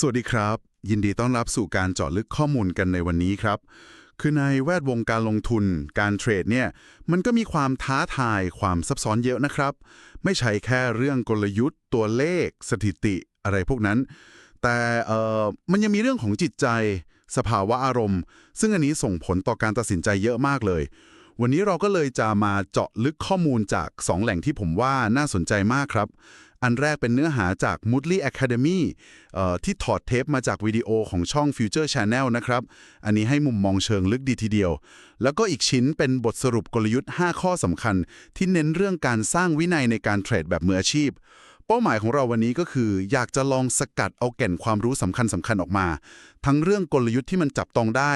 สวัสดีครับ ยินดีต้อนรับสู่การเจาะลึกข้อมูลกันในวันนี้ครับ คือในแวดวงการลงทุน การเทรดเนี่ยมันก็มีความท้าทายความซับซ้อนเยอะนะครับ ไม่ใช่แค่เรื่องกลยุทธ์ ตัวเลข สถิติอะไรพวกนั้น แต่เอ่อมันยังมีเรื่องของจิตใจ สภาวะอารมณ์ ซึ่งอันนี้ส่งผลต่อการตัดสินใจเยอะมากเลย วันนี้เราก็เลยจะมาเจาะลึกข้อมูลจาก 2 แหล่งที่ผมว่าน่าสนใจมากครับ อันแรกเป็นเนื้อหาจาก Moodly Academy ที่ถอดเทปมาจากวิดีโอของช่อง Future Channel นะครับ อันนี้ให้มุมมองเชิงลึกดีทีเดียว แล้วก็อีกชิ้นเป็นบทสรุปกลยุทธ์ 5 ข้อสำคัญ ที่เน้นเรื่องการสร้างวินัยในการเทรดแบบมืออาชีพ เป้าหมายของเราวันนี้ก็คือ อยากจะลองสกัดเอาแก่นความรู้สำคัญสำคัญออกมา ทั้งเรื่องกลยุทธ์ที่มันจับต้องได้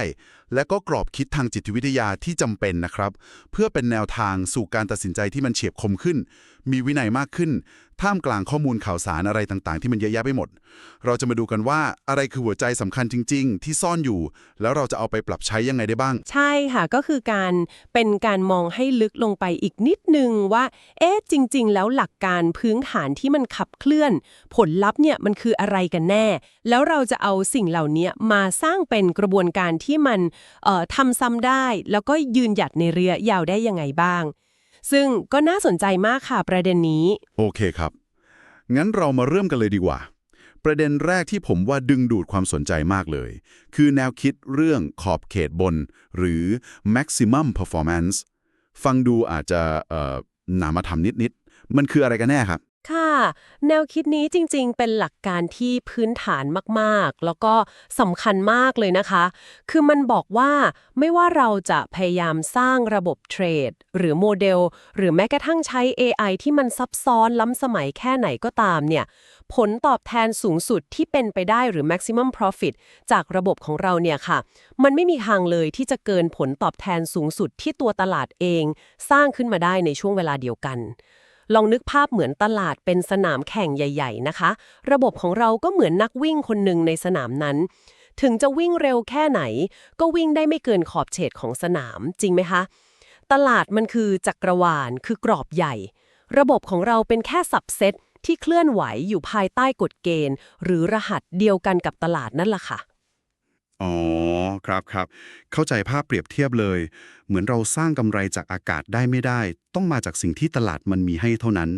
และก็กรอบคิดทางจิตวิทยาที่จำเป็นนะครับ เพื่อเป็นแนวทางสู่การตัดสินใจที่มันเฉียบคมขึ้น มีวินัยมากขึ้น ท่ามกลางข้อมูลข่าวสารอะไรต่างๆ ที่มันเยอะแยะไปหมด เราจะมาดูกันว่าอะไรคือหัวใจสำคัญจริง ๆ ที่ซ่อนอยู่ แล้วเราจะเอาไปปรับใช้ยังไงได้บ้าง ใช่ค่ะก็คือการเป็นการมองให้ลึกลงไปอีกนิดนึงว่า เอ๊ะจริง ๆ แล้วหลักการพื้นฐานที่มันขับเคลื่อน ผลลัพธ์เนี่ยมันคืออะไรกันแน่ แล้วเราจะเอาสิ่งเหล่านี้มาสร้างเป็นกระบวนการที่มันทำซ้ำได้ แล้วก็ยืนหยัดในเระยะยาวได้ยังไงบ้าง ซึ่งก็น่าสนใจมากค่ะประเด็นนี้ โอเคครับ งั้นเรามาเริ่มกันเลยดีกว่า ประเด็นแรกที่ผมว่าดึงดูดความสนใจมากเลย คือแนวคิดเรื่องขอบเขตบน หรือ maximum performance ฟังดูอาจจะเอ่อนามธรรมนิดๆ มันคืออะไรกันแน่ครับ ค่ะ แนวคิดนี้จริงๆ เป็นหลักการที่พื้นฐานมากๆ แล้วก็สำคัญมากเลยนะคะ คือมันบอกว่าไม่ว่าเราจะพยายามสร้างระบบเทรด หรือโมเดล หรือแม้กระทั่งใช้ AI ที่มันซับซ้อนล้ำสมัยแค่ไหนก็ตามเนี่ย ผลตอบแทนสูงสุดที่เป็นไปได้หรือ maximum profit จากระบบของเราเนี่ยค่ะ มันไม่มีทางเลยที่จะเกินผลตอบแทนสูงสุดที่ตัวตลาดเอง สร้างขึ้นมาได้ในช่วงเวลาเดียวกัน ลองนึกภาพเหมือนตลาดเป็นสนามแข่งใหญ่ ๆ นะคะ ระบบของเราก็เหมือนนักวิ่งคนหนึ่งในสนามนั้น ถึงจะวิ่งเร็วแค่ไหน ก็วิ่งได้ไม่เกินขอบเขตของสนามจริงไหมคะ ตลาดมันคือจักรวาลคือกรอบใหญ่ ระบบของเราเป็นแค่สับเซตที่เคลื่อนไหวอยู่ภายใต้กฎเกณฑ์ หรือรหัสเดียวกันกับตลาดนั่นล่ะค่ะ อ๋อ ครับครับ เข้าใจภาพเปรียบเทียบเลย เหมือนเราสร้างกำไรจากอากาศได้ไม่ได้ ต้องมาจากสิ่งที่ตลาดมันมีให้เท่านั้น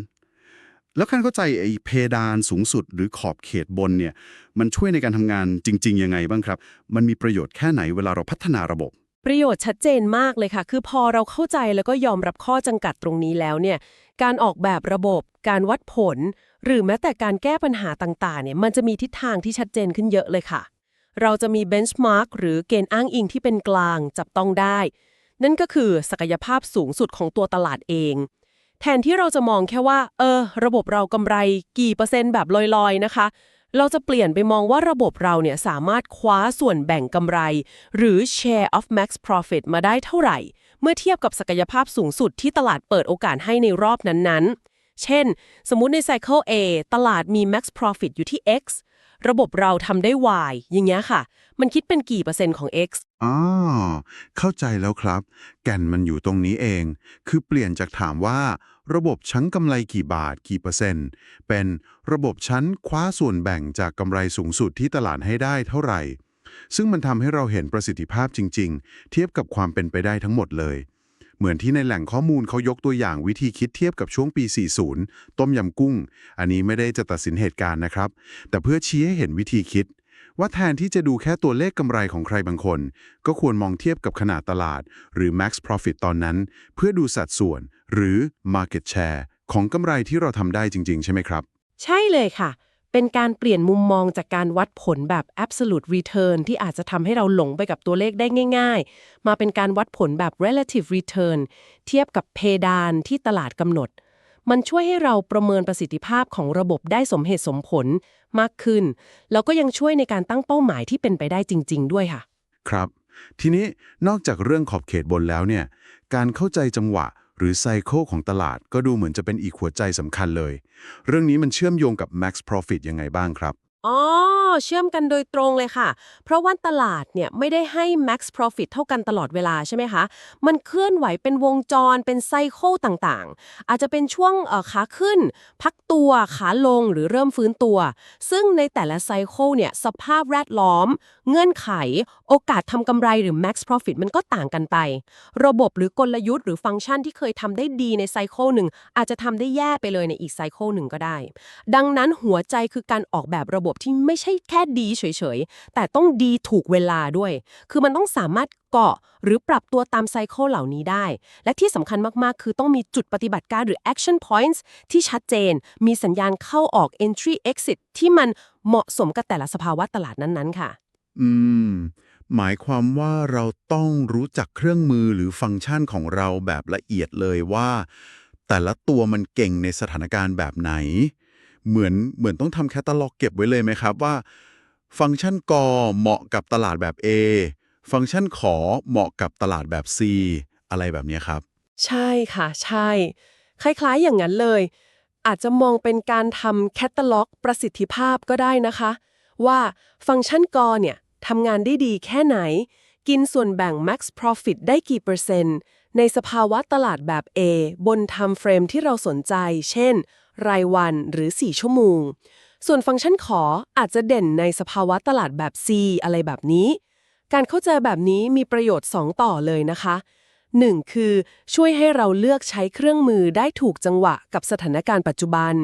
แล้วการเข้าใจไอ้เพดานสูงสุดหรือขอบเขตบนเนี่ย มันช่วยในการทำงานจริง ๆ ยังไงบ้างครับ มันมีประโยชน์แค่ไหนเวลาเราพัฒนาระบบ ประโยชน์ชัดเจนมากเลยค่ะ คือพอเราเข้าใจแล้วก็ยอมรับข้อจำกัดตรงนี้แล้วเนี่ย การออกแบบระบบ การวัดผล หรือแม้แต่การแก้ปัญหาต่างๆ เนี่ย มันจะมีทิศทางที่ชัดเจนขึ้นเยอะเลยค่ะ เราจะมีเบนช์มาร์กหรือเกณฑ์อ้างอิงที่เป็นกลางจับต้องได้ นั่นก็คือศักยภาพสูงสุดของตัวตลาดเอง แทนที่เราจะมองแค่ว่า เออ ระบบเรากำไรกี่เปอร์เซ็นต์แบบลอยๆนะคะ เราจะเปลี่ยนไปมองว่าระบบเราเนี่ยสามารถคว้าส่วนแบ่งกำไร หรือ share of max profit มาได้เท่าไหร่ เมื่อเทียบกับศักยภาพสูงสุดที่ตลาดเปิดโอกาสให้ในรอบนั้นๆ เช่น สมมุติในไซเคิล A ตลาดมี max profit อยู่ที่ X ระบบเราทำได้ Y อย่างเงี้ยค่ะ มันคิดเป็นกี่เปอร์เซ็นต์ของ X อ๋อเข้าใจแล้วครับ แก่นมันอยู่ตรงนี้เอง คือเปลี่ยนจากถามว่า ระบบชั้นกำไรกี่บาทกี่เปอร์เซ็นต์ เป็นระบบชั้นคว้าส่วนแบ่งจากกำไรสูงสุดที่ตลาดให้ได้เท่าไหร่ ซึ่งมันทำให้เราเห็นประสิทธิภาพจริง ๆ เทียบกับความเป็นไปได้ทั้งหมดเลย เหมือนที่ในแหล่งข้อมูลเขายกตัวอย่างวิธีคิดเทียบกับช่วงปี 40 ต้มยำกุ้ง อันนี้ไม่ได้จะตัดสินเหตุการณ์นะครับ แต่เพื่อชี้ให้เห็นวิธีคิด ว่าแทนที่จะดูแค่ตัวเลขกำไรของใครบางคน ก็ควรมองเทียบกับขนาดตลาด หรือ max profit ตอนนั้น เพื่อดูสัดส่วน หรือ market share ของกำไรที่เราทำได้จริง ๆ ใช่ไหมครับ ใช่เลยค่ะ เป็นการเปลี่ยนมุมมองจากการวัดผลแบบ absolute return ที่อาจจะทำให้เราหลงไปกับตัวเลขได้ง่าย ๆ มาเป็นการวัดผลแบบ relative return เทียบกับเพดานที่ตลาดกำหนด มันช่วยให้เราประเมินประสิทธิภาพของระบบได้สมเหตุสมผลมากขึ้น แล้วก็ยังช่วยในการตั้งเป้าหมายที่เป็นไปได้จริง ๆ ด้วยค่ะ ครับ ทีนี้นอกจากเรื่องขอบเขตบนแล้วเนี่ย การเข้าใจจังหวะ หรือไซเคิลของตลาดก็ดูเหมือนจะเป็นอีกหัวใจสำคัญเลย เรื่องนี้มันเชื่อมโยงกับ max profit ยังไงบ้างครับ อ๋อ เชื่อมกันโดยตรงเลยค่ะ เพราะว่าตลาดเนี่ยไม่ได้ให้ max profit เท่ากันตลอดเวลาใช่ไหมคะ มันเคลื่อนไหวเป็นวงจรเป็นไซเคิลต่างๆ อาจจะเป็นช่วงขาขึ้น พักตัวขาลงหรือเริ่มฟื้นตัว ซึ่งในแต่ละไซเคิลเนี่ยสภาพแวดล้อม เงื่อนไข โอกาสทำกำไรหรือ max profit มันก็ต่างกันไป ระบบหรือกลยุทธ์หรือฟังก์ชันที่เคยทำได้ดีในไซเคิลหนึ่งอาจจะทำได้แย่ไปเลยในอีกไซเคิลหนึ่งก็ได้ ดังนั้นหัวใจคือการออกแบบระบบที่ไม่ใช่แค่ดีเฉยๆ แต่ต้องดีถูกเวลาด้วย คือมันต้องสามารถเกาะหรือปรับตัวตามไซเคิลเหล่านี้ได้ และที่สำคัญมากๆ คือต้องมีจุดปฏิบัติการหรือ action points ที่ชัดเจน มีสัญญาณเข้าออก entry exit ที่มันเหมาะสมกับแต่ละสภาวะตลาดนั้นๆ ค่ะ อืม หมายความว่าเราต้องรู้จักเครื่องมือหรือฟังก์ชันของเราแบบละเอียดเลยว่า แต่ละตัวมันเก่งในสถานการณ์แบบไหน เหมือนเหมือนต้องทำแคตตาล็อกเก็บไว้เลยไหมครับว่า ฟังก์ชันกเหมาะกับตลาดแบบ A ฟังก์ชันขอเหมาะกับตลาดแบบ C อะไรแบบนี้ครับ ใช่ค่ะ ใช่ คล้ายๆอย่างนั้นเลย อาจจะมองเป็นการทำแคตตาล็อกประสิทธิภาพก็ได้นะคะ ว่าฟังก์ชันกอเนี่ยทำงานได้ดีแค่ไหน กินส่วนแบ่ง max profit ได้กี่เปอร์เซ็นต์ ในสภาวะตลาดแบบ A บน time frame ที่เราสนใจ เช่น รายวันหรือ 4 ชั่วโมง ส่วนฟังก์ชันขออาจจะเด่นในสภาวะตลาดแบบ C อะไรแบบนี้ การเข้าใจแบบนี้มีประโยชน์ 2 ต่อเลยนะคะ 1. คือช่วยให้เราเลือกใช้เครื่องมือได้ถูกจังหวะกับสถานการณ์ปัจจุบัน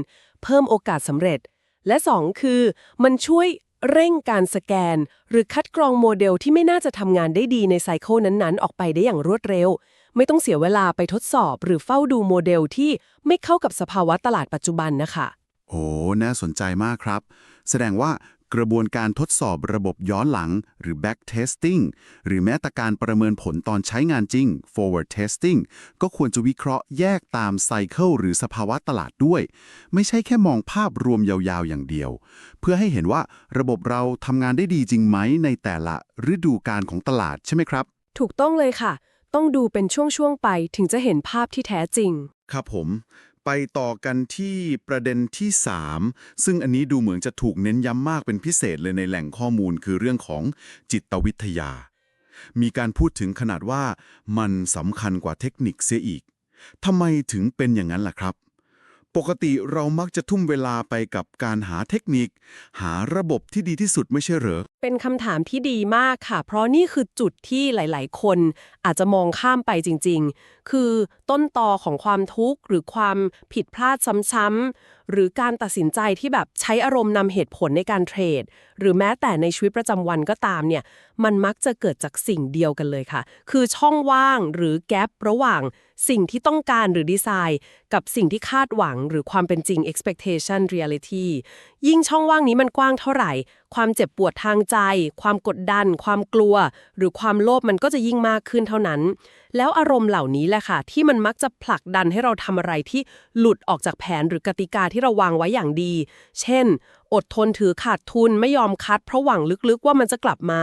เพิ่มโอกาสสำเร็จ และ 2 คือ มันช่วยเร่งการสแกน หรือคัดกรองโมเดลที่ไม่น่าจะทำงานได้ดีในไซเคิลนั้นๆ ออกไปได้อย่างรวดเร็ว ไม่ต้องเสียเวลาไปทดสอบหรือเฝ้าดูโมเดลที่ไม่เข้ากับสภาวะตลาดปัจจุบันนะคะโอ้น่าสนใจมากครับ แสดงว่ากระบวนการทดสอบระบบย้อนหลัง หรือ back testing หรือแม้แต่การประเมินผลตอนใช้งานจริง forward testing ก็ควรจะวิเคราะห์แยกตามไซเคิลหรือสภาวะตลาดด้วย ไม่ใช่แค่มองภาพรวมยาวๆอย่างเดียว เพื่อให้เห็นว่าระบบเราทำงานได้ดีจริงไหมในแต่ละฤดูกาลของตลาดใช่ไหมครับ ถูกต้องเลยค่ะ ต้องดูเป็นช่วง ๆ ไปถึงจะเห็นภาพที่แท้จริง ครับผม ไปต่อกันที่ประเด็นที่ 3 ซึ่งอันนี้ดูเหมือนจะถูกเน้นย้ำมากเป็นพิเศษเลยในแหล่งข้อมูลคือเรื่องของจิตวิทยา มีการพูดถึงขนาดว่ามันสำคัญกว่าเทคนิคเสียอีกทำไมถึงเป็นอย่างนั้นล่ะครับ ปกติเรามักจะทุ่มเวลาไปกับการหาเทคนิค หาระบบที่ดีที่สุดไม่ใช่เหรอ เป็นคำถามที่ดีมากค่ะ เพราะนี่คือจุดที่หลาย ๆ คนอาจจะมองข้ามไปจริง ๆ คือต้นตอของความทุกข์หรือความผิดพลาดซ้ำๆหรือการตัดสินใจที่แบบใช้อารมณ์นำเหตุผลในการเทรด หรือแม้แต่ในชีวิตประจำวันก็ตามเนี่ย มันมักจะเกิดจากสิ่งเดียวกันเลยค่ะ คือช่องว่างหรือแกลบระหว่าง สิ่งที่ต้องการหรือดีไซน์ กับสิ่งที่คาดหวังหรือความเป็นจริง expectation reality ยิ่งช่องว่างนี้มันกว้างเท่าไหร่ ความเจ็บปวดทางใจ ความกดดัน ความกลัว หรือความโลภมันก็จะยิ่งมากขึ้นเท่านั้น แล้วอารมณ์เหล่านี้แหละค่ะ ที่มันมักจะผลักดันให้เราทำอะไรที่หลุดออกจากแผนหรือกติกาที่เราวางไว้อย่างดี เช่น อดทนถือขาดทุนไม่ยอมคัด เพราะหวังลึกๆว่ามันจะกลับมา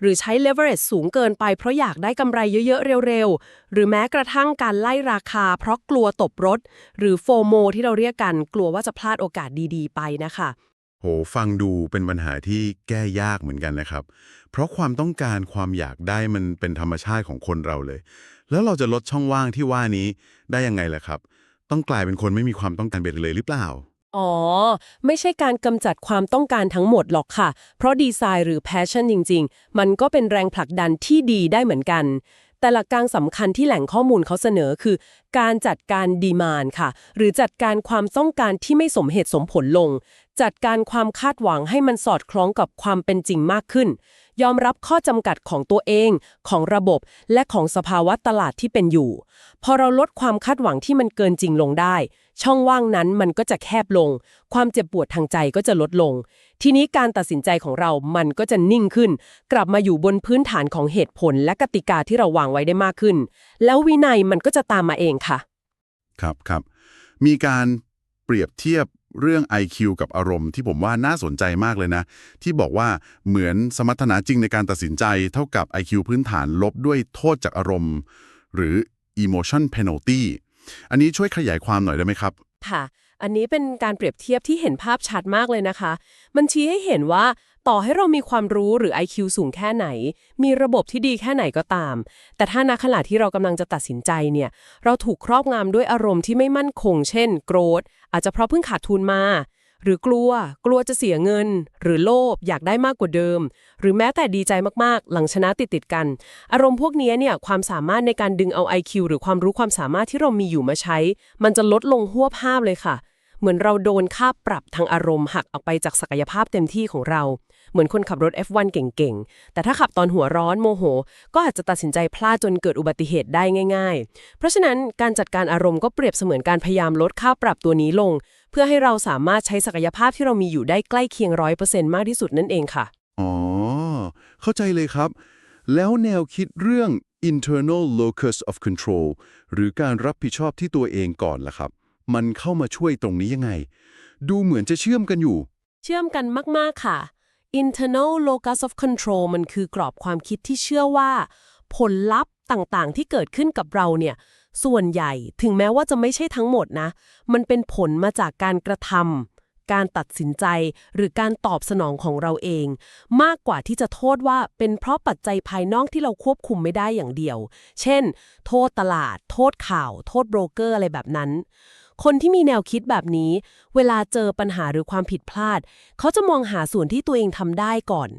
หรือใช้ leverage สูงเกินไปเพราะอยากได้กำไรเยอะๆเร็วๆ หรือแม้กระทั่งการไล่ราคา เพราะกลัวตบรถ หรือโฟโมที่เราเรียกกันกลัวว่าจะพลาดโอกาสดีๆ ไปนะคะ โหฟังดูเป็นปัญหาที่แก้ยากเหมือนกันนะครับ เพราะความต้องการความอยากได้มันเป็นธรรมชาติของคนเราเลย แล้วเราจะลดช่องว่างที่ว่านี้ได้ยังไงล่ะครับ ต้องกลายเป็นคนไม่มีความต้องการไปเลยหรือเปล่า อ๋อ ไม่ใช่การกำจัดความต้องการทั้งหมดหรอกค่ะ เพราะดีไซน์หรือ passion จริง ๆ มันก็เป็นแรงผลักดันที่ดีได้เหมือนกัน แต่หลักการสำคัญที่แหล่งข้อมูลเขาเสนอคือ การจัดการดีมานค่ะ หรือจัดการความต้องการที่ไม่สมเหตุสมผลลง จัดการความคาดหวังให้มันสอดคล้องกับความเป็นจริงมากขึ้น ยอมรับข้อจำกัดของตัวเอง ของระบบ และของสภาวะตลาดที่เป็นอยู่ พอเราลดความคาดหวังที่มันเกินจริงลงได้ ช่องว่างนั้นมันก็จะแคบลง ความเจ็บปวดทางใจก็จะลดลง ทีนี้การตัดสินใจของเรามันก็จะนิ่งขึ้น กลับมาอยู่บนพื้นฐานของเหตุผลและกติกาที่เราวางไว้ได้มากขึ้น แล้ววินัยมันก็จะตามมาเองค่ะ ครับครับมีการเปรียบเทียบ เรื่อง IQ กับอารมณ์ที่ผมว่าน่าสนใจมากเลยนะ ที่บอกว่าเหมือนสมรรถนะจริงในการตัดสินใจ เท่ากับ IQ พื้นฐานลบด้วยโทษจากอารมณ์ หรือ emotion penalty อันนี้ช่วยขยายความหน่อยได้ไหมครับ ค่ะ อันนี้เป็นการเปรียบเทียบที่เห็นภาพชัดมากเลยนะคะ มันชี้ให้เห็นว่าต่อให้เรามีความรู้หรือ IQ สูงแค่ไหน มีระบบที่ดีแค่ไหนก็ตาม แต่ถ้าณขณะที่เรากำลังจะตัดสินใจเนี่ย เราถูกครอบงำด้วยอารมณ์ที่ไม่มั่นคง เช่น โกรธ อาจจะเพราะเพิ่งขาดทุนมา หรือกลัว กลัวจะเสียเงิน หรือโลภอยากได้มากกว่าเดิม หรือแม้แต่ดีใจมากๆ หลังชนะติดติดๆกัน อารมณ์พวกนี้เนี่ยความสามารถในการดึงเอา IQ หรือความรู้ความสามารถที่เรามีอยู่มาใช้ มันจะลดลงหัวภาพเลยค่ะ เหมือนเราโดนค่าปรับทางอารมณ์หักออกไปจากศักยภาพเต็มที่ของเรา เหมือนคนขับรถ F1 เก่งๆ แต่ถ้าขับตอนหัวร้อนโมโห ก็อาจจะตัดสินใจพลาดจนเกิดอุบัติเหตุได้ง่าย ๆ เพราะฉะนั้นการจัดการอารมณ์ก็เปรียบเสมือนการพยายามลดค่าปรับตัวนี้ลง เพื่อให้เราสามารถใช้ศักยภาพที่เรามีอยู่ได้ใกล้เคียงร้อยเปอร์เซ็นต์มากที่สุดนั่นเองค่ะอ๋อเข้าใจเลยครับ แล้วแนวคิดเรื่อง internal locus of control หรือการรับผิดชอบที่ตัวเองก่อนล่ะครับ มันเข้ามาช่วยตรงนี้ยังไง ดูเหมือนจะเชื่อมกันอยู่ เชื่อมกันมาก ๆ ค่ะ internal locus of control มันคือกรอบความคิดที่เชื่อว่า ผลลัพธ์ต่างๆ ที่เกิดขึ้นกับเราเนี่ย ส่วนใหญ่ถึงแม้ว่าจะไม่ใช่ทั้งหมดนะ มันเป็นผลมาจากการกระทำการตัดสินใจ หรือการตอบสนองของเราเอง มากกว่าที่จะโทษว่าเป็นเพราะปัจจัยภายนอกที่เราควบคุมไม่ได้อย่างเดียว เช่น โทษตลาด โทษข่าว โทษโบรกเกอร์อะไรแบบนั้น คนที่มีแนวคิดแบบนี้ เวลาเจอปัญหาหรือความผิดพลาด เขาจะมองหาส่วนที่ตัวเองทำได้ก่อน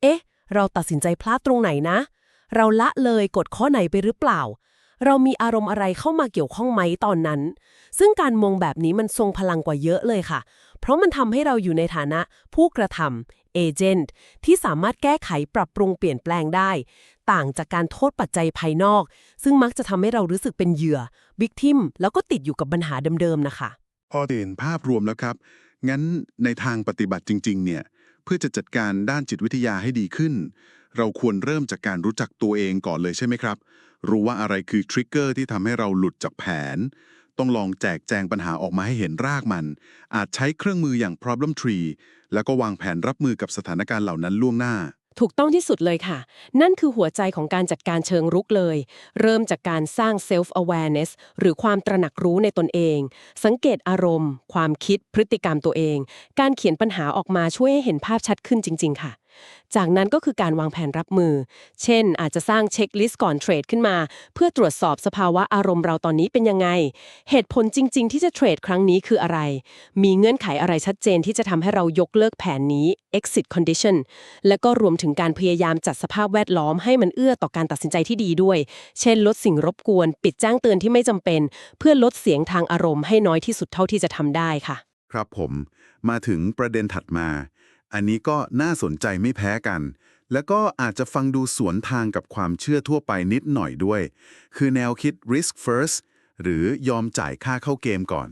เอ๊ะ เราตัดสินใจพลาดตรงไหนนะ เราละเลยกดข้อไหนไปหรือเปล่า เรามีอารมณ์อะไรเข้ามาเกี่ยวข้องไหมตอนนั้น ซึ่งการมองแบบนี้มันทรงพลังกว่าเยอะเลยค่ะ เพราะมันทำให้เราอยู่ในฐานะผู้กระทำเอเจนต์ที่สามารถแก้ไขปรับปรุงเปลี่ยนแปลงได้ ต่างจากการโทษปัจจัยภายนอก ซึ่งมักจะทำให้เรารู้สึกเป็นเหยื่อวิกทิมแล้วก็ติดอยู่กับปัญหาเดิมๆนะคะ พอเห็นภาพรวมแล้วครับ งั้นในทางปฏิบัติจริง ๆ เนี่ย เพื่อจะจัดการด้านจิตวิทยาให้ดีขึ้น เราควรเริ่มจากการรู้จักตัวเองก่อนเลยใช่ไหมครับ รู้ว่าอะไรคือทริกเกอร์ที่ทำให้เราหลุดจากแผน ต้องลองแจกแจงปัญหาออกมาให้เห็นรากมัน อาจใช้เครื่องมืออย่าง problem tree แล้วก็วางแผนรับมือกับสถานการณ์เหล่านั้นล่วงหน้า ถูกต้องที่สุดเลยค่ะ นั่นคือหัวใจของการจัดการเชิงรุกเลย เริ่มจากการสร้าง self awareness หรือความตระหนักรู้ในตนเอง สังเกตอารมณ์ ความคิดพฤติกรรมตัวเอง การเขียนปัญหาออกมาช่วยให้เห็นภาพชัดขึ้นจริง ๆ ค่ะ จากนั้นก็คือการวางแผนรับมือ เช่น อาจจะสร้างเช็คลิสต์ก่อนเทรดขึ้นมา เพื่อตรวจสอบสภาวะอารมณ์เราตอนนี้เป็นยังไง เหตุผลจริง ๆ ที่จะเทรดครั้งนี้คืออะไร มีเงื่อนไขอะไรชัดเจนที่จะทำให้เรายกเลิกแผนนี้ exit condition และก็รวมถึงการพยายามจัดสภาพแวดล้อมให้มันเอื้อต่อการตัดสินใจที่ดีด้วย เช่น ลดสิ่งรบกวน ปิดแจ้งเตือนที่ไม่จำเป็น เพื่อลดเสียงทางอารมณ์ให้น้อยที่สุดเท่าที่จะทำได้ค่ะ ครับผม มาถึงประเด็นถัดมา อันนี้ก็น่าสนใจไม่แพ้กัน แล้วก็อาจจะฟังดูสวนทางกับความเชื่อทั่วไปนิดหน่อยด้วย คือแนวคิด risk first หรือยอมจ่ายค่าเข้าเกมก่อน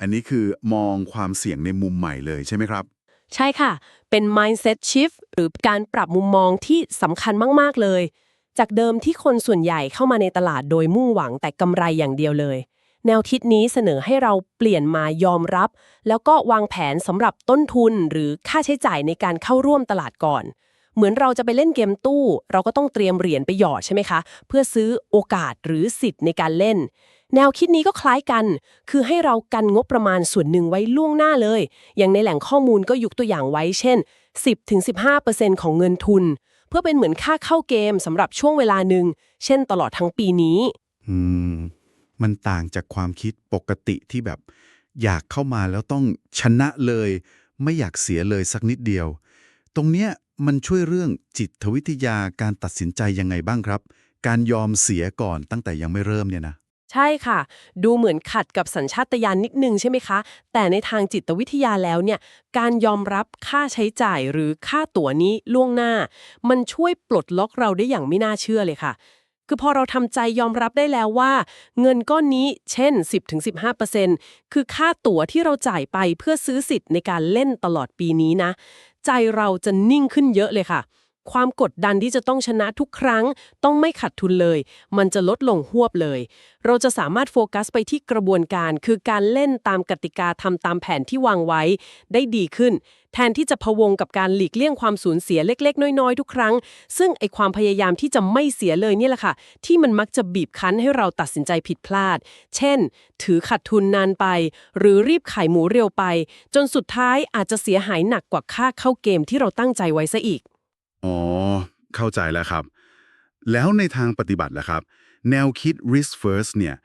อันนี้คือมองความเสี่ยงในมุมใหม่เลยใช่ไหมครับ ใช่ค่ะ เป็น mindset shift หรือการปรับมุมมองที่สำคัญมาก ๆ เลย จากเดิมที่คนส่วนใหญ่เข้ามาในตลาดโดยมุ่งหวังแต่กำไรอย่างเดียวเลย แนวคิดนี้เสนอให้เราเปลี่ยนมายอมรับ แล้วก็วางแผนสำหรับต้นทุนหรือค่าใช้จ่ายในการเข้าร่วมตลาดก่อน เหมือนเราจะไปเล่นเกมตู้ เราก็ต้องเตรียมเหรียญไปหยอดใช่ไหมคะ เพื่อซื้อโอกาสหรือสิทธิ์ในการเล่น แนวคิดนี้ก็คล้ายกัน คือให้เรากันงบประมาณส่วนหนึ่งไว้ล่วงหน้าเลย อย่างในแหล่งข้อมูลก็ยกตัวอย่างไว้เช่น 10-15%ของเงินทุน เพื่อเป็นเหมือนค่าเข้าเกมสำหรับช่วงเวลาหนึ่งเช่น ตลอดทั้งปีนี้อื มันต่างจากความคิดปกติที่แบบ อยากเข้ามาแล้วต้องชนะเลย ไม่อยากเสียเลยสักนิดเดียว ตรงเนี้ยมันช่วยเรื่องจิตวิทยาการตัดสินใจยังไงบ้างครับ การยอมเสียก่อนตั้งแต่ยังไม่เริ่มเนี่ยนะใช่ค่ะ ดูเหมือนขัดกับสัญชาตญาณนิดนึงใช่ไหมคะ แต่ในทางจิตวิทยาแล้วเนี่ย การยอมรับค่าใช้จ่ายหรือค่าตั๋วนี้ล่วงหน้า มันช่วยปลดล็อกเราได้อย่างไม่น่าเชื่อเลยค่ะ คือพอเราทำใจยอมรับได้แล้วว่า เงินก้อนนี้เช่น 10-15%คือค่าตั๋วที่เราจ่ายไปเพื่อซื้อสิทธิ์ในการเล่นตลอดปีนี้นะ ใจเราจะนิ่งขึ้นเยอะเลยค่ะ ความกดดันที่จะต้องชนะทุกครั้ง ต้องไม่ขัดทุนเลย มันจะลดลงหวบเลย เราจะสามารถโฟกัสไปที่กระบวนการ คือการเล่นตามกติกาทำตามแผนที่วางไว้ ได้ดีขึ้น แทนที่จะพะวงกับการหลีกเลี่ยงความสูญเสียเล็ก ๆ น้อย ๆ ทุกครั้ง ซึ่งไอความพยายามที่จะไม่เสียเลยเนี่ยแหละค่ะ ที่มันมักจะบีบคั้นให้เราตัดสินใจผิดพลาด เช่น ถือขัดทุนนานไป หรือรีบขายหมูเร็วไป จนสุดท้ายอาจจะเสียหายหนักกว่าค่าเข้าเกมที่เราตั้งใจไว้ซะอีก อ๋อ เข้าใจแล้วครับ แล้วในทางปฏิบัติล่ะครับ แนวคิด risk first เนี่ย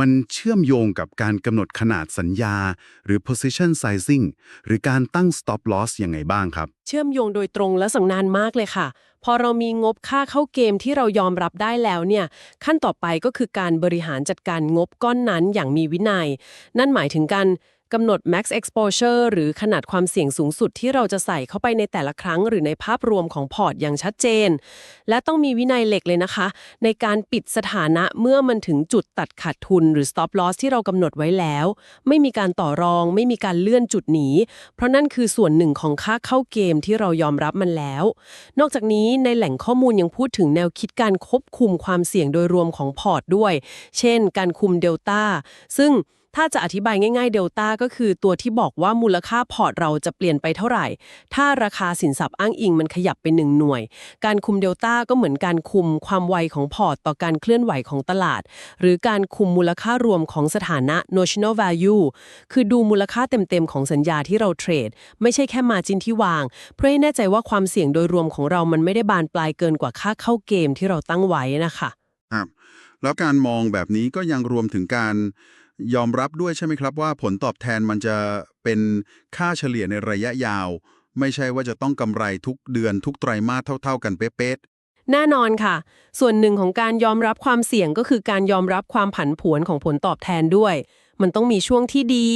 มันเชื่อมโยงกับการกำหนดขนาดสัญญา หรือ position sizing หรือการตั้ง stop loss ยังไงบ้างครับ เชื่อมโยงโดยตรงและสังนานมากเลยค่ะ พอเรามีงบค่าเข้าเกมที่เรายอมรับได้แล้วเนี่ย ขั้นต่อไปก็คือการบริหารจัดการงบก้อนนั้นอย่างมีวินัย นั่นหมายถึงการ กำหนด max exposure หรือขนาดความเสี่ยงสูงสุดที่เราจะใส่เข้าไปในแต่ละครั้ง หรือในภาพรวมของพอร์ตอย่างชัดเจน และต้องมีวินัยเหล็กเลยนะคะ ในการปิดสถานะเมื่อมันถึงจุดตัดขาดทุนหรือ stop loss ที่เรากำหนดไว้แล้ว ไม่มีการต่อรอง ไม่มีการเลื่อนจุดหนีเพราะนั่นคือส่วนหนึ่งของค่าเข้าเกมที่เรายอมรับมันแล้ว นอกจากนี้ในแหล่งข้อมูลยังพูดถึงแนวคิดการควบคุมความเสี่ยงโดยรวมของพอร์ตด้วย เช่น การคุมเดลต้าซึ่ง ถ้าจะอธิบายง่ายๆเดลต้าก็คือตัวที่บอกว่ามูลค่าพอร์ตเราจะเปลี่ยนไปเท่าไหร่ ถ้าราคาสินทรัพย์อ้างอิงมันขยับไปหนึ่งหน่วย การคุมเดลต้าก็เหมือนการคุมความไวของพอร์ตต่อการเคลื่อนไหวของตลาด หรือการคุมมูลค่ารวมของสถานะ notional value คือดูมูลค่าเต็มๆของสัญญาที่เราเทรด ไม่ใช่แค่มาจินที่วาง เพื่อให้แน่ใจว่าความเสี่ยงโดยรวมของเรามันไม่ได้บานปลายเกินกว่าค่าเข้าเกมที่เราตั้งไว้นะคะครับแล้วการมองแบบนี้ก็ยังรวมถึงการ ยอมรับด้วยใช่ไหมครับว่าผลตอบแทนมันจะเป็นค่าเฉลี่ยในระยะยาว ไม่ใช่ว่าจะต้องกำไรทุกเดือนทุกไตรมาสเท่า ๆ กันเป๊ะแน่นอนค่ะ ส่วนหนึ่งของการยอมรับความเสี่ยงก็คือการยอมรับความผันผวนของผลตอบแทนด้วย มันต้องมีช่วงที่ดี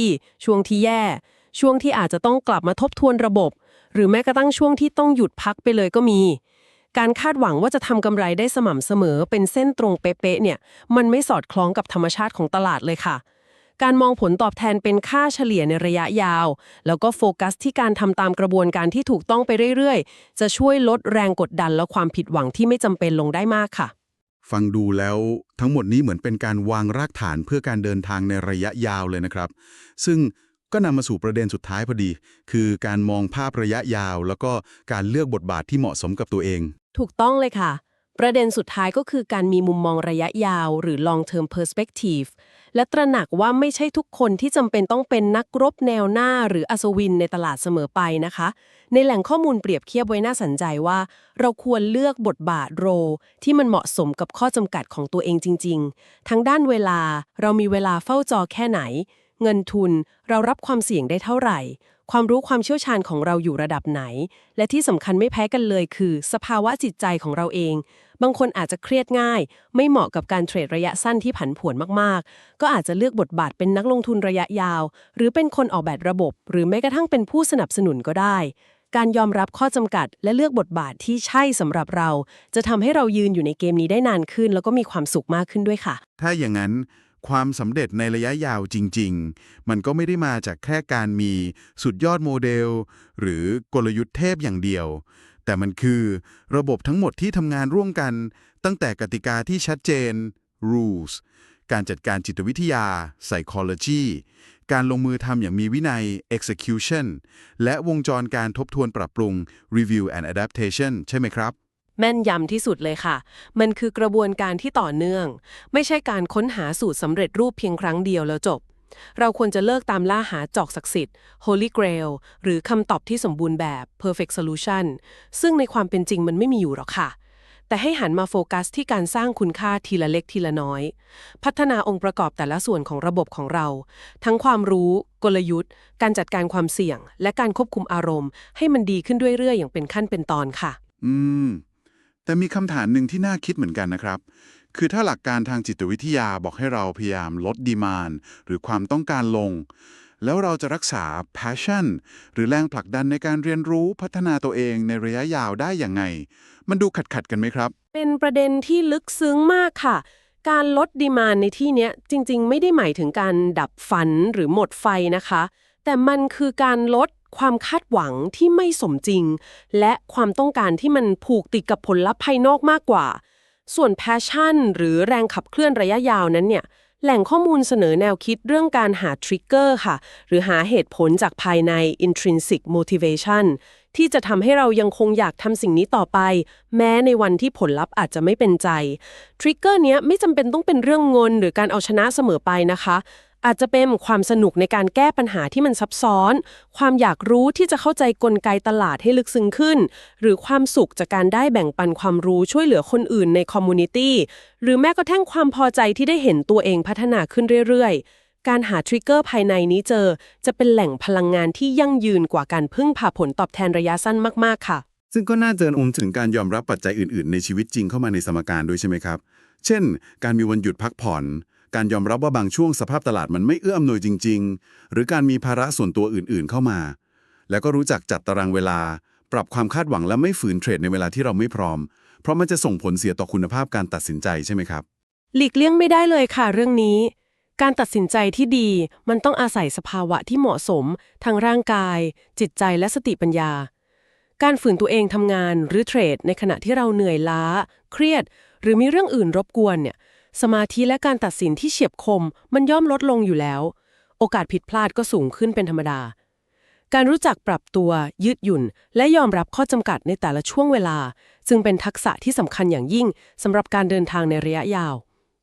ช่วงที่แย่ ช่วงที่อาจจะต้องกลับมาทบทวนระบบ หรือแม้กระทั่งช่วงที่ต้องหยุดพักไปเลยก็มี การคาดหวังว่าจะทำกำไรได้สม่ำเสมอเป็นเส้นตรงเป๊ะๆเนี่ย มันไม่สอดคล้องกับธรรมชาติของตลาดเลยค่ะ การมองผลตอบแทนเป็นค่าเฉลี่ยในระยะยาว แล้วก็โฟกัสที่การทำตามกระบวนการที่ถูกต้องไปเรื่อยๆ จะช่วยลดแรงกดดันและความผิดหวังที่ไม่จำเป็นลงได้มากค่ะๆฟังดูแล้วทั้งหมดนี้เหมือนเป็นการวางรากฐานเพื่อการเดินทางในระยะยาวเลยนะครับ ซึ่งก็นำมาสู่ประเด็นสุดท้ายพอดี คือการมองภาพระยะยาว แล้วก็การเลือกบทบาทที่เหมาะสมกับตัวเอง ถูกต้องเลยค่ะ ประเด็นสุดท้ายก็คือการมีมุมมองระยะยาว หรือ long term perspective และตระหนักว่าไม่ใช่ทุกคนที่จำเป็นต้องเป็นนักรบแนวหน้าหรืออัศวินในตลาดเสมอไปนะคะ ในแหล่งข้อมูลเปรียบเทียบไว้น่าสนใจว่า เราควรเลือกบทบาทโร ที่มันเหมาะสมกับข้อจำกัดของตัวเองจริง ๆ ทั้งด้านเวลาเรามีเวลาเฝ้าจอแค่ไหน เงินทุนเรารับความเสี่ยงได้เท่าไหร่ ความรู้ความเชี่ยวชาญของเราอยู่ระดับไหน และที่สำคัญไม่แพ้กันเลยคือ สภาวะจิตใจของเราเอง บางคนอาจจะเครียดง่าย ไม่เหมาะกับการเทรดระยะสั้นที่ผันผวนมากๆ ก็อาจจะเลือกบทบาทเป็นนักลงทุนระยะยาว หรือเป็นคนออกแบบระบบ หรือแม้กระทั่งเป็นผู้สนับสนุนก็ได้ การยอมรับข้อจำกัด และเลือกบทบาทที่ใช่สำหรับเรา จะทำให้เรายืนอยู่ในเกมนี้ได้นานขึ้น แล้วก็มีความสุขมากขึ้นด้วยค่ะ ถ้าอย่างนั้น ความสำเร็จในระยะยาวจริง ๆ มันก็ไม่ได้มาจากแค่การมีสุดยอดโมเดล หรือกลยุทธ์เทพอย่างเดียว แต่มันคือระบบทั้งหมดที่ทำงานร่วมกัน ตั้งแต่กติกาที่ชัดเจน rules การจัดการจิตวิทยา psychology การลงมือทำอย่างมีวินัย execution และวงจรการทบทวนปรับปรุง review and adaptation ใช่ไหมครับ แม่นยำที่สุดเลยค่ะ มันคือกระบวนการที่ต่อเนื่อง ไม่ใช่การค้นหาสูตรสำเร็จรูปเพียงครั้งเดียวแล้วจบ เราควรจะเลิกตามล่าหาจอกศักดิ์สิทธิ์ Holy Grail หรือคำตอบที่สมบูรณ์แบบ Perfect Solution ซึ่งในความเป็นจริงมันไม่มีอยู่หรอกค่ะ แต่ให้หันมาโฟกัสที่การสร้างคุณค่าทีละเล็กทีละน้อย พัฒนาองค์ประกอบแต่ละส่วนของระบบของเรา ทั้งความรู้ กลยุทธ์ การจัดการความเสี่ยง และการควบคุมอารมณ์ ให้มันดีขึ้นเรื่อยๆอย่างเป็นขั้นเป็นตอนค่ะ อืม แต่มีคำถามหนึ่งที่น่าคิดเหมือนกันนะครับ คือถ้าหลักการทางจิตวิทยาบอกให้เราพยายามลดดีมานหรือความต้องการลง แล้วเราจะรักษา passion หรือแรงผลักดันในการเรียนรู้พัฒนาตัวเองในระยะยาวได้อย่างไง มันดูขัดขัดกันไหมครับ เป็นประเด็นที่ลึกซึ้งมากค่ะ การลดดีมานในที่นี้จริง ๆ ไม่ได้หมายถึงการดับฝันหรือหมดไฟนะคะ แต่มันคือการลด ความคาดหวังที่ไม่สมจริง และความต้องการที่มันผูกติดกับผลลัพธ์ภายนอกมากกว่า ส่วน passion หรือแรงขับเคลื่อนระยะยาวนั้นเนี่ยแหล่งข้อมูลเสนอแนวคิดเรื่องการหาทริกเกอร์ค่ะ หรือหาเหตุผลจากภายใน intrinsic motivation ที่จะทำให้เรายังคงอยากทำสิ่งนี้ต่อไป แม้ในวันที่ผลลัพธ์อาจจะไม่เป็นใจทริกเกอร์เนี้ยไม่จำเป็นต้องเป็นเรื่องเงินหรือการเอาชนะเสมอไปนะคะ อาจจะเป็นความสนุกในการแก้ปัญหาที่มันซับซ้อน ความอยากรู้ที่จะเข้าใจกลไกตลาดให้ลึกซึ้งขึ้น หรือความสุขจากการได้แบ่งปันความรู้ช่วยเหลือคนอื่นในคอมมูนิตี้ หรือแม้กระทั่งความพอใจที่ได้เห็นตัวเองพัฒนาขึ้นเรื่อยๆ การหาทริกเกอร์ภายในนี้เจอ จะเป็นแหล่งพลังงานที่ยั่งยืนกว่าการพึ่งพาผลตอบแทนระยะสั้นมากๆ ค่ะ ซึ่งก็น่าจะอมถึงการยอมรับปัจจัยอื่น ๆ ในชีวิตจริงเข้ามาในสมการด้วยใช่ไหมครับ เช่น การมีวันหยุดพักผ่อน การยอมรับว่าบางช่วงสภาพตลาดมันไม่เอื้ออำนวยจริง ๆ หรือการมีภาระส่วนตัวอื่นๆเข้ามา แล้วก็รู้จักจัดตารางเวลา ปรับความคาดหวังและไม่ฝืนเทรดในเวลาที่เราไม่พร้อม เพราะมันจะส่งผลเสียต่อคุณภาพการตัดสินใจใช่ไหมครับ หลีกเลี่ยงไม่ได้เลยค่ะเรื่องนี้ การตัดสินใจที่ดี มันต้องอาศัยสภาวะที่เหมาะสมทางร่างกาย จิตใจและสติปัญญา การฝืนตัวเองทำงานหรือเทรดในขณะที่เราเหนื่อยล้า เครียด หรือมีเรื่องอื่นรบกวนเนี่ย สมาธิและการตัดสินที่เฉียบคม มันย่อมลดลงอยู่แล้ว โอกาสผิดพลาดก็สูงขึ้นเป็นธรรมดา การรู้จักปรับตัว ยืดหยุ่น และยอมรับข้อจำกัดในแต่ละช่วงเวลา จึงเป็นทักษะที่สำคัญอย่างยิ่งสำหรับการเดินทางในระยะยาว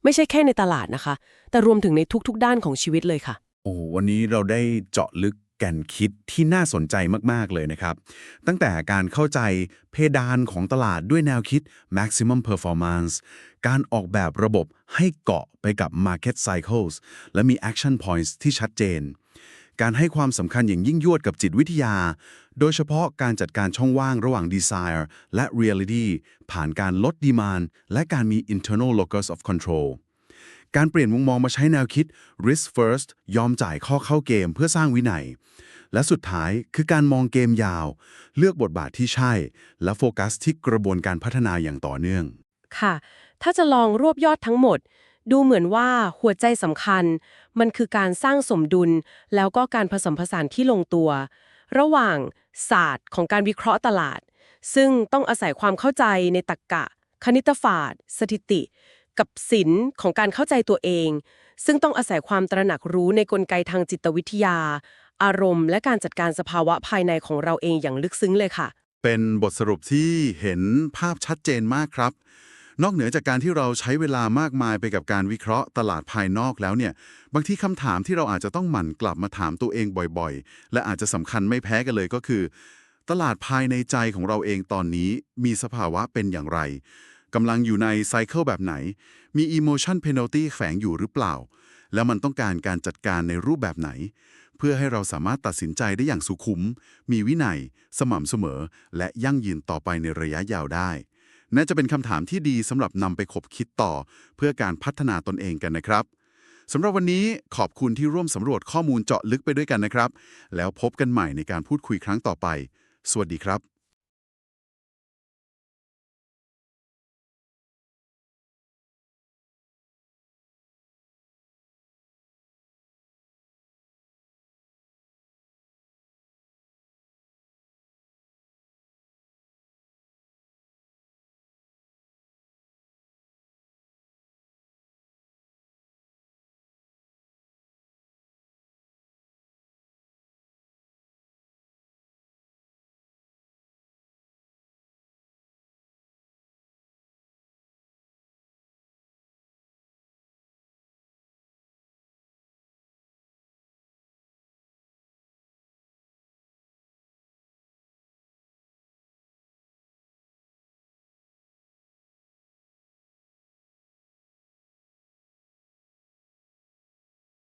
ไม่ใช่แค่ในตลาดนะคะ แต่รวมถึงในทุกๆ ด้านของชีวิตเลยค่ะ โอ้วันนี้เราได้เจาะลึกแก่นคิดที่น่าสนใจมาก ๆ เลยนะครับ ตั้งแต่การเข้าใจเพดานของตลาดด้วยแนวคิด maximum performance การออกแบบระบบ ให้เกาะไปกับ market cycles และมี action points ที่ชัดเจน การให้ความสำคัญอย่างยิ่งยวดกับจิตวิทยา โดยเฉพาะการจัดการช่องว่างระหว่าง desire และ reality ผ่านการลด demand และการมี internal locus of control การเปลี่ยนมุมมองมาใช้แนวคิด risk first ยอมจ่ายข้อเข้าเกมเพื่อสร้างวินัย และสุดท้ายคือการมองเกมยาว เลือกบทบาทที่ใช่ และโฟกัสที่กระบวนการพัฒนาอย่างต่อเนื่อง ค่ะ ถ้าจะลองรวบยอดทั้งหมด ดูเหมือนว่าหัวใจสำคัญ มันคือการสร้างสมดุล แล้วก็การผสมผสานที่ลงตัว ระหว่างศาสตร์ของการวิเคราะห์ตลาด ซึ่งต้องอาศัยความเข้าใจในตรรกะ คณิตศาสตร์ สถิติ กับศิลป์ของการเข้าใจตัวเอง ซึ่งต้องอาศัยความตระหนักรู้ในกลไกทางจิตวิทยา อารมณ์ และการจัดการสภาวะภายในของเราเองอย่างลึกซึ้งเลยค่ะ เป็นบทสรุปที่เห็นภาพชัดเจนมากครับ นอกเหนือจากการที่เราใช้เวลามากมายไปกับการวิเคราะห์ตลาดภายนอกแล้วเนี่ย บางทีคำถามที่เราอาจจะต้องหมั่นกลับมาถามตัวเองบ่อยๆ และอาจจะสำคัญไม่แพ้กันเลยก็คือ ตลาดภายในใจของเราเองตอนนี้มีสภาวะเป็นอย่างไรกำลังอยู่ในไซเคิลแบบไหน มี emotion penalty แฝงอยู่หรือเปล่า แล้วมันต้องการการจัดการในรูปแบบไหน เพื่อให้เราสามารถตัดสินใจได้อย่างสุขุม มีวินัย สม่ำเสมอ และยั่งยืนต่อไปในระยะยาวได้ น่าจะเป็นคำถามที่ดีสำหรับนำไปคบคิดต่อ เพื่อการพัฒนาตนเองกันนะครับสำหรับวันนี้ขอบคุณที่ร่วมสำรวจข้อมูลเจาะลึกไปด้วยกันนะครับ แล้วพบกันใหม่ในการพูดคุยครั้งต่อไป สวัสดีครับ